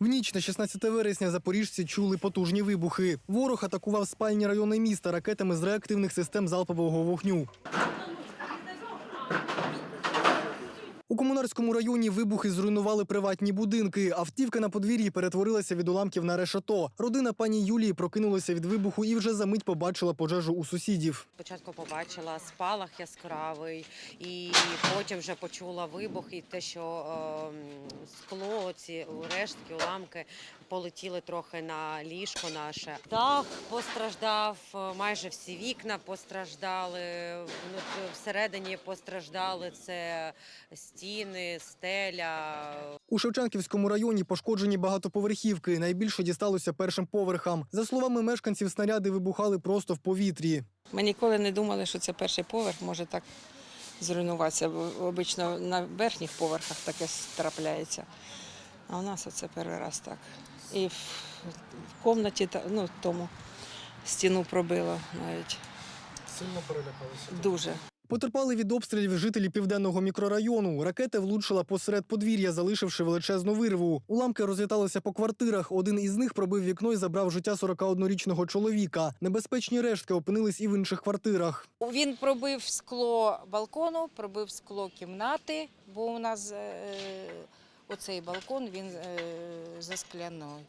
В ніч на 16 вересня запоріжці чули потужні вибухи. Ворог атакував спальні райони міста ракетами з реактивних систем залпового вогню. У комунарському районі вибухи зруйнували приватні будинки. Автівка на подвір'ї перетворилася від уламків на решето. Родина пані Юлії прокинулася від вибуху і вже за мить побачила пожежу у сусідів. Спочатку побачила спалах яскравий, і потім вже почула вибух, і те, що е, скло, ці рештки, уламки полетіли трохи на ліжко наше. Дах постраждав, майже всі вікна постраждали. Всередині постраждали це стіни, стеля, У Шевченківському районі пошкоджені багатоповерхівки. Найбільше дісталося першим поверхам. За словами мешканців, снаряди вибухали просто в повітрі. Ми ніколи не думали, що це перший поверх може так зруйнуватися. Обично на верхніх поверхах таке трапляється. А у нас оце перший раз так. І в, в кімнаті, ну, тому стіну пробило навіть Сильно перелякалися. дуже. Потерпали від обстрілів жителі південного мікрорайону. Ракета влучила посеред подвір'я, залишивши величезну вирву. Уламки розліталися по квартирах. Один із них пробив вікно і забрав життя 41-річного чоловіка. Небезпечні рештки опинились і в інших квартирах. Він пробив скло балкону, пробив скло кімнати, бо у нас е, оцей балкон він е, за скляною.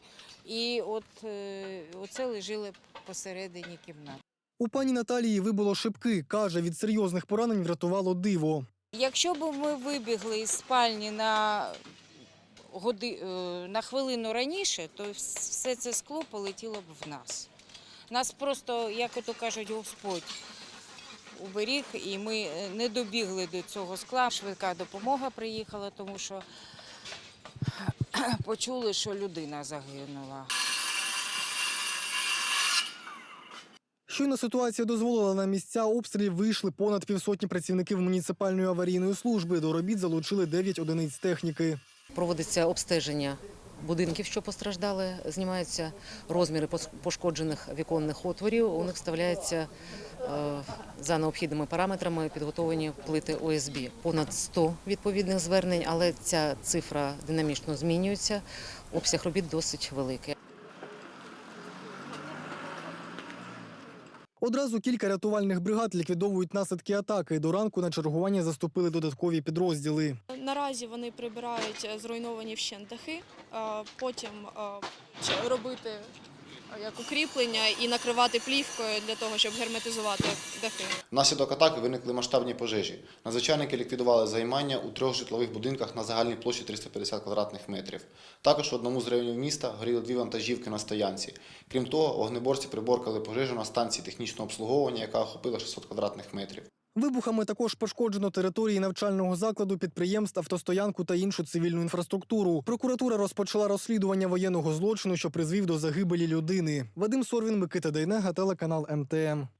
І от е, оце лежали посередині кімнати. У пані Наталії вибуло шибки. Каже, від серйозних поранень врятувало диво. Якщо б ми вибігли із спальні на, годи, е, на хвилину раніше, то все це скло полетіло б в нас. Нас просто, як ото кажуть, Господь уберіг, і ми е, не добігли до цього скла. Швидка допомога приїхала, тому що почули, що людина загинула. Щойно ситуація дозволила на місця обстрілів вийшли понад півсотні працівників муніципальної аварійної служби. До робіт залучили 9 одиниць техніки. Проводиться обстеження будинків, що постраждали, знімаються розміри пошкоджених віконних отворів. У них вставляється е, за необхідними параметрами підготовлені плити ОСБ. Понад 100 відповідних звернень, але ця цифра динамічно змінюється. Обсяг робіт досить великий. Одразу кілька рятувальних бригад ліквідовують наслідки атаки. До ранку на чергування заступили додаткові підрозділи. Наразі вони прибирають зруйновані вщент дахи, потім робити як укріплення і накривати плівкою для того, щоб герметизувати дахи. Внаслідок атаки виникли масштабні пожежі. Надзвичайники ліквідували займання у трьох житлових будинках на загальній площі 350 квадратних метрів. Також в одному з районів міста горіли дві вантажівки на стоянці. Крім того, вогнеборці приборкали пожежу на станції технічного обслуговування, яка охопила 600 квадратних метрів. Вибухами також пошкоджено території навчального закладу, підприємств, автостоянку та іншу цивільну інфраструктуру. Прокуратура розпочала розслідування воєнного злочину, що призвів до загибелі людини. Вадим Сорвін, Микита Дейнега, телеканал МТМ.